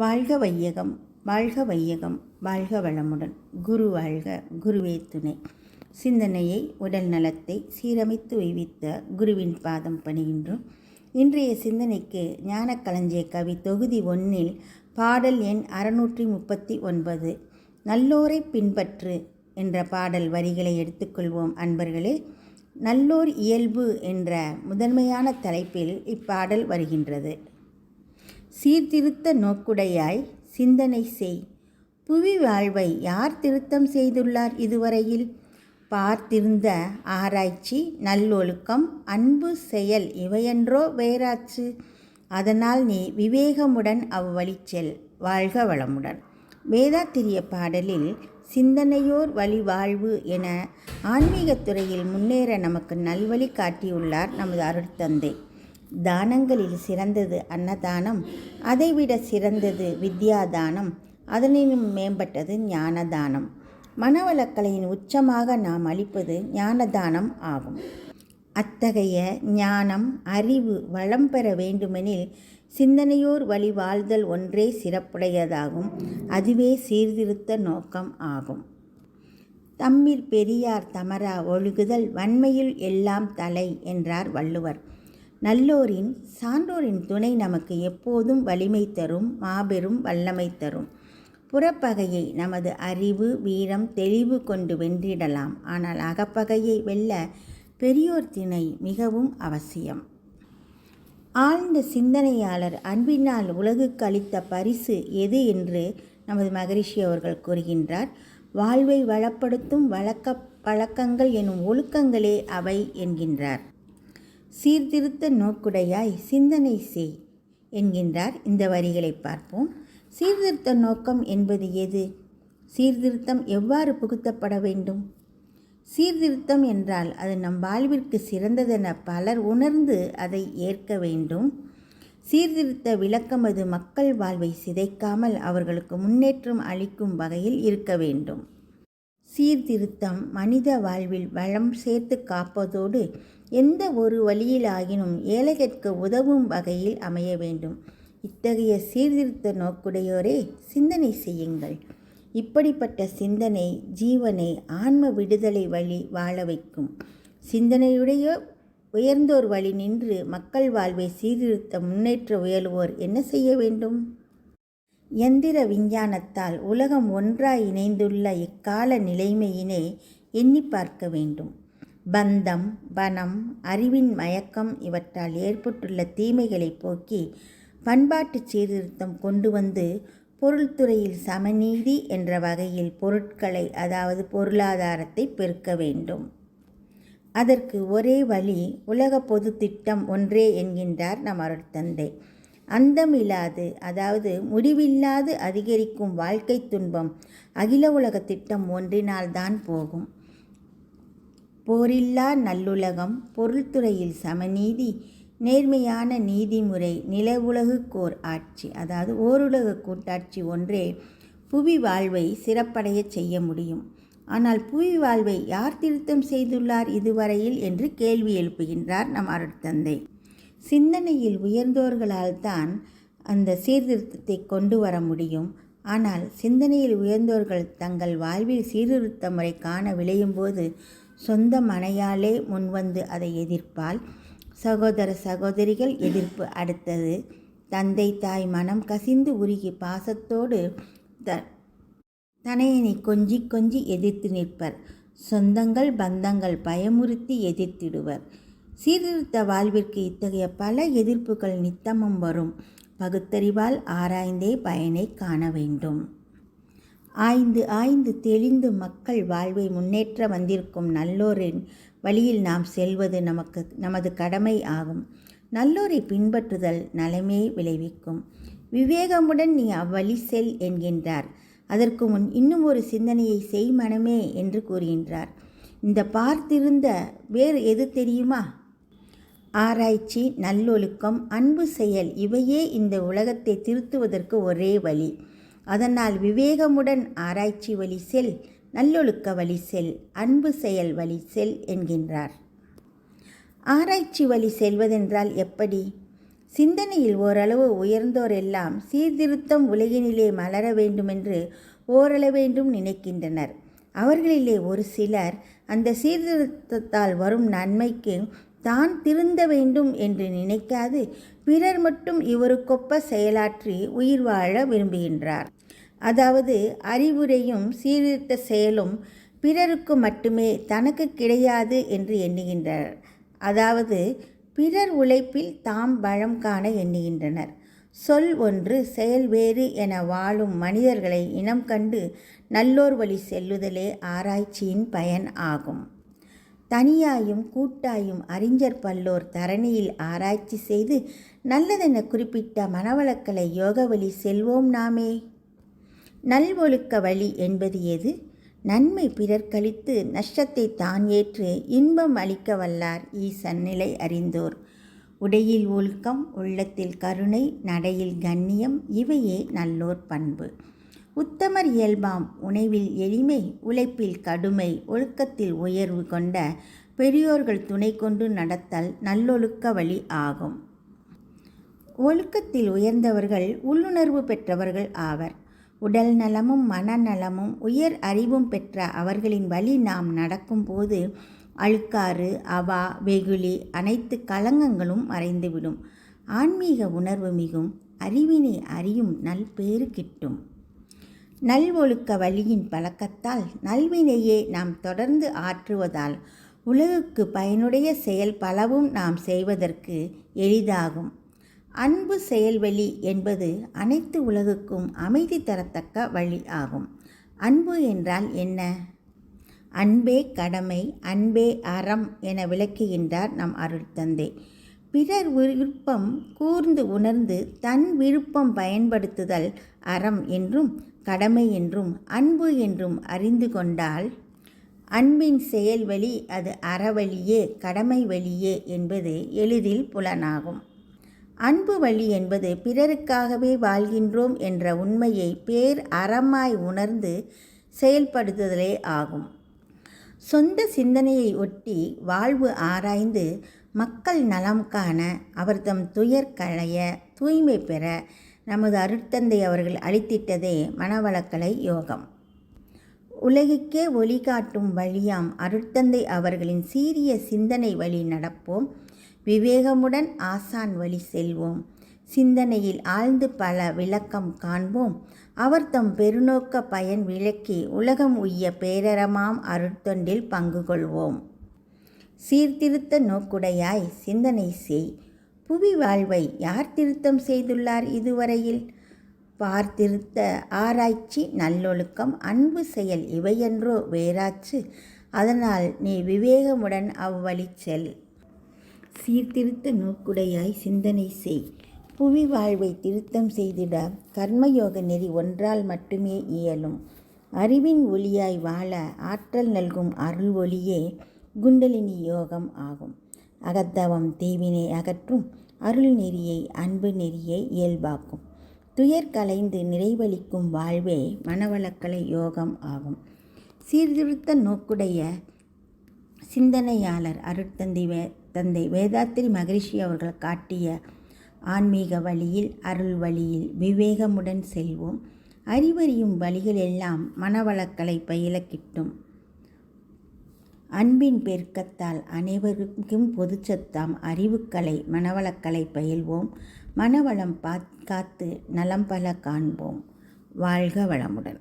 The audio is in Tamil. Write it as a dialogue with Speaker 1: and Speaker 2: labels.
Speaker 1: வாழ்க வையகம் வாழ்க வையகம் வாழ்க வளமுடன். குரு வாழ்க குருவே துணை. சிந்தனையை உடல் நலத்தை சீரமைத்து வைவித்த குருவின் பாதம் பணிகின்றோம். இன்றைய சிந்தனைக்கு ஞானக்களஞ்சிய கவி தொகுதி ஒன்றில் பாடல் எண் அறுநூற்றி முப்பத்தி ஒன்பது நல்லோரை பின்பற்று என்ற பாடல் வரிகளை எடுத்துக்கொள்வோம் அன்பர்களே. நல்லோர் இயல்பு என்ற முதன்மையான தலைப்பில் இப்பாடல் வருகின்றது. சீர்திருத்த நோக்குடையாய் சிந்தனை செய். புவி வாழ்வை யார் திருத்தம் செய்துள்ளார் இதுவரையில்? பார்த்திருந்த ஆராய்ச்சி நல்லொழுக்கம் அன்பு செயல் இவையன்றோ வேறாச்சு. அதனால் நீ விவேகமுடன் அவ்வழி செல் வாழ்க வளமுடன். வேதாத்திரிய பாடலில் சிந்தனையோர் வழி வாழ்வு என ஆன்மீகத் துறையில் முன்னேற நமக்கு நல்வழி காட்டியுள்ளார் நமது அருட்தந்தை. தானங்களில் சிறந்தது அன்னதானம் அதைவிட சிறந்தது வித்யாதானம். அதனினும் மேம்பட்டது ஞானதானம். மனவளக்கலையின் உச்சமாக நாம் அளிப்பது ஞானதானம் ஆகும். அத்தகைய ஞானம் அறிவு வளம் பெற வேண்டுமெனில் சிந்தனையோர் வழி வாழ்தல் ஒன்றே சிறப்புடையதாகும். அதுவே சீர்திருத்த நோக்கம் ஆகும். தம்மிற் பெரியார் தமரா ஒழுகுதல் வன்மையுள் எல்லாம் தலை என்றார் வள்ளுவர். நல்லோரின் சான்றோரின் துணை நமக்கு எப்போதும் வலிமை தரும் மாபெரும் வல்லமை தரும். புறப்பகையை நமது அறிவு வீரம் தெளிவு கொண்டு வென்றிடலாம். ஆனால் அகப்பகையை வெல்ல பெரியோர் திணை மிகவும் அவசியம். ஆழ்ந்த சிந்தனையாளர் அன்பினால் உலகுக்கு அளித்த பரிசு எது என்று நமது மகரிஷி அவர்கள் கூறுகின்றார். வாழ்வை வளப்படுத்தும் வழக்க பழக்கங்கள் எனும் ஒழுக்கங்களே அவை என்கின்றார். சீர்திருத்த நோக்குடையாய் சிந்தனை செய் என்கின்றார். இந்த வரிகளை பார்ப்போம். சீர்திருத்த நோக்கம் என்பது எது? சீர்திருத்தம் எவ்வாறு புகுத்தப்பட வேண்டும்? சீர்திருத்தம் என்றால் அது நம் வாழ்விற்கு சிறந்ததென பலர் உணர்ந்து அதை ஏற்க வேண்டும். சீர்திருத்த விளக்கம் அது மக்கள் வாழ்வை சிதைக்காமல் அவர்களுக்கு முன்னேற்றம் அளிக்கும் வகையில் இருக்க வேண்டும். சீர்திருத்தம் மனித வாழ்வில் வளம் சேர்த்து காப்பதோடு எந்த ஒரு வழியிலாகினும் ஏழைகளுக்கு உதவும் வகையில் அமைய வேண்டும். இத்தகைய சீர்திருத்த நோக்குடையோரே சிந்தனை செய்யுங்கள். இப்படிப்பட்ட சிந்தனை ஜீவனை ஆன்ம விடுதலை வழி வாழ வைக்கும். சிந்தனையுடைய உயர்ந்தோர் வழி நின்று மக்கள் வாழ்வை சீர்திருத்த முன்னேற்ற உயர்வோர் என்ன செய்ய வேண்டும்? எந்திர விஞ்ஞானத்தால் உலகம் ஒன்றாய் இணைந்துள்ள இக்கால நிலைமையினை எண்ணி பார்க்க வேண்டும். பந்தம் வனம் அறிவின் மயக்கம் இவற்றால் ஏற்பட்டுள்ள தீமைகளை போக்கி பண்பாட்டு சீர்திருத்தம் கொண்டு வந்து பொருள்துறையில் சமநீதி என்ற வகையில் பொருட்களை அதாவது பொருளாதாரத்தை பெருக்க வேண்டும். அதற்கு ஒரே வழி உலக பொது திட்டம் ஒன்றே என்கின்றார் நம் அருட்தந்தை. அந்தமில்லாது அதாவது முடிவில்லாது அதிகரிக்கும் வாழ்க்கை துன்பம் அகில உலக திட்டம் ஒன்றினால்தான் போகும். போரில்லா நல்லுலகம் பொருள்துறையில் சமநீதி நேர்மையான நீதிமுறை நில உலகுக்கோர் ஆட்சி அதாவது ஓருலக கூட்டாட்சி ஒன்றே புவி வாழ்வை சிறப்படைய செய்ய முடியும். ஆனால் புவி வாழ்வை யார் திருத்தம் செய்துள்ளார் இதுவரையில் என்று கேள்வி எழுப்புகின்றார் நம் அருட்தந்தை. சிந்தனையில் உயர்ந்தோர்களால் தான் அந்த சீர்திருத்தத்தை கொண்டு வர முடியும். ஆனால் சிந்தனையில் உயர்ந்தோர்கள் தங்கள் வாழ்வில் சீர்திருத்த முறை காண விளையும் போது சொந்த மனையாலே முன்வந்து அதை எதிர்ப்பால் சகோதர சகோதரிகள் எதிர்ப்பு அடுத்தது. தந்தை தாய் மனம் கசிந்து உருகி பாசத்தோடு த தனையனை கொஞ்சி கொஞ்சி எதிர்த்து நிற்பர். சொந்தங்கள் பந்தங்கள் பயமுறுத்தி எதிர்த்திடுவர். சீர்திருத்த வாழ்விற்கு இத்தகைய பல எதிர்ப்புகள் நித்தமும் வரும். பகுத்தறிவால் ஆராய்ந்தே பயனை காண வேண்டும். ஆய்ந்து ஆய்ந்து தெளிந்து மக்கள் வாழ்வை முன்னேற்ற வந்திருக்கும் நல்லோரின் வழியில் நாம் செல்வது நமக்கு நமது கடமை ஆகும். நல்லோரை பின்பற்றுதல் நலமே விளைவிக்கும். விவேகமுடன் நீ அவ்வழி செல் என்கின்றார். அதற்கு முன் இன்னும் ஒரு சிந்தனையை செய் மனமே என்று கூறுகின்றார். இந்த பார்த்திருந்த வேறு எது தெரியுமா? ஆராய்ச்சி நல்லொழுக்கம் அன்பு செயல் இவையே இந்த உலகத்தை திருத்துவதற்கு ஒரே வழி. அதனால் விவேகமுடன் ஆராய்ச்சி வழி செல் நல்லொழுக்க வழி செல் அன்பு செயல் வழி செல் என்கின்றார். ஆராய்ச்சி வழி செல்வதென்றால் எப்படி? சிந்தனையில் ஓரளவு உயர்ந்தோரெல்லாம் சீர்திருத்தம் உலகினிலே மலர வேண்டுமென்று ஓரளவேண்டும் நினைக்கின்றனர். அவர்களிலே ஒரு சிலர் அந்த சீர்திருத்தத்தால் வரும் நன்மைக்கு தான் திருந்த வேண்டும் என்று நினைக்காது. பிறர் மட்டும் இவருக்கொப்ப செயலாற்றி உயிர் வாழ விரும்புகின்றார். அதாவது அறிவுரையும் சீர்திருத்த செயலும் பிறருக்கு மட்டுமே தனக்கு கிடையாது என்று எண்ணுகின்றனர். அதாவது பிறர் உழைப்பில் தாம் பலம் காண எண்ணுகின்றனர். சொல் ஒன்று செயல் வேறு என வாழும் மனிதர்களை இனம் கண்டு நல்லோர் வழி செல்லுதலே ஆராய்ச்சியின் பயன் ஆகும். தனியாயும் கூட்டாயும் அறிஞர் பல்லோர் தரணியில் ஆராய்ச்சி செய்து நல்லதென குறிப்பிட்ட மனவளக்கலை யோக வழி செல்வோம் நாமே. நல்வொழுக்க வழி என்பது எது? நன்மை பிறர்க்களித்து நஷ்டத்தை தான் ஏற்று இன்பம் அளிக்க வல்லார் ஈசன் நிலை அறிந்தோர். உடையில் ஒழுக்கம் உள்ளத்தில் கருணை நடையில் கண்ணியம் இவையே நல்லோர் பண்பு. உத்தமர் இயல்பாம். உணவில் எளிமை உழைப்பில் கடுமை ஒழுக்கத்தில் உயர்வு கொண்ட பெரியோர்கள் துணை கொண்டு நடத்தல் நல்லொழுக்க வழி ஆகும். ஒழுக்கத்தில் உயர்ந்தவர்கள் உள்ளுணர்வு பெற்றவர்கள் ஆவர். உடல் நலமும் மனநலமும் உயர் அறிவும் பெற்ற அவர்களின் வழி நாம் நடக்கும்போது அழுக்காறு அவா வெகுளி அனைத்து களங்கங்களும் மறைந்துவிடும். ஆன்மீக உணர்வு மிகும். அறிவினை அறியும் நல்பேறு கிட்டும். நல்வொழுக்க வழியின் பழக்கத்தால் நல்வினையே நாம் தொடர்ந்து ஆற்றுவதால் உலகுக்கு பயனுடைய செயல் பலவும் நாம் செய்வதற்கு எளிதாகும். அன்பு செயல்வழி என்பது அனைத்து உலகுக்கும் அமைதி தரத்தக்க வழி ஆகும். அன்பு என்றால் என்ன? அன்பே கடமை அன்பே அறம் என விளக்குகின்றார் நம் அருள் தந்தை. பிறர் விருப்பம் கூர்ந்து உணர்ந்து தன் விருப்பம் பயன்படுத்துதல் அறம் என்றும் கடமை என்றும் அன்பு என்றும் அறிந்து கொண்டால் அன்பின் செயல் வழி அது அறவழியே கடமை வழியே என்பது எளிதில் புலனாகும். அன்பு வழி என்பது பிறருக்காகவே வாழ்கின்றோம் என்ற உண்மையை பேர் அறமாய் உணர்ந்து செயல்படுத்துதலே ஆகும். சொந்த சிந்தனையை ஒட்டி வாழ்வு ஆராய்ந்து மக்கள் நலம் காண அவர்தம் துயர் களைய தூய்மை பெற நமது அருட்தந்தை அவர்கள் அளித்திட்டதே மனவளக்கலை யோகம். உலகுக்கே ஒளி காட்டும் வழியாம் அருட்தந்தை அவர்களின் சீரிய சிந்தனை வழி நடப்போம். விவேகமுடன் ஆசான் வழி செல்வோம். சிந்தனையில் ஆழ்ந்து பல விளக்கம் காண்போம். அவர் தம் பெருநோக்க பயன் விளக்கி உலகம் உய்ய பேரறமாம் அருட்தொண்டில் பங்கு கொள்வோம். சீர்திருத்த நோக்குடையாய் சிந்தனை செய். புவி வாழ்வை யார் திருத்தம் செய்துள்ளார் இதுவரையில்? பார்த்திருத்த ஆராய்ச்சி நல்லொழுக்கம் அன்பு செயல் இவையென்றோ வேறாச்சு. அதனால் நீ விவேகமுடன் அவ்வழி செல். சீர்திருத்த நோக்குடையாய் சிந்தனை செய். புவி வாழ்வை திருத்தம் செய்திட கர்மயோக நெறி ஒன்றால் மட்டுமே இயலும். அறிவின் ஒளியாய் வாழ ஆற்றல் நல்கும் அருள் ஒளியே குண்டலினி யோகம் ஆகும். அகத்தவம் தீவினை அகற்றும் அருள் நெறியை அன்பு நெறியை இயல்பாக்கும். துயர் கலைந்து நிறைவளிக்கும் வாழ்வே மனவளக்கலை யோகம் ஆகும். சீர்திருத்த நோக்குடைய சிந்தனையாளர் அருட்தந்தை வே தந்தை வேதாத்திரி மகரிஷி அவர்கள் காட்டிய ஆன்மீக வழியில் அருள் வழியில் விவேகமுடன் செல்வோம். அறிவறியும் வழிகள் எல்லாம் மனவளக்கலை பயில கிட்டும் அன்பின் பெருக்கத்தால் அனைவருக்கும் பொதுச்சத்தாம் அறிவுக்கலை மனவளக்கலை பயில்வோம். மனவளம் பாத் காத்து நலம் பல காண்போம். வாழ்க வளமுடன்.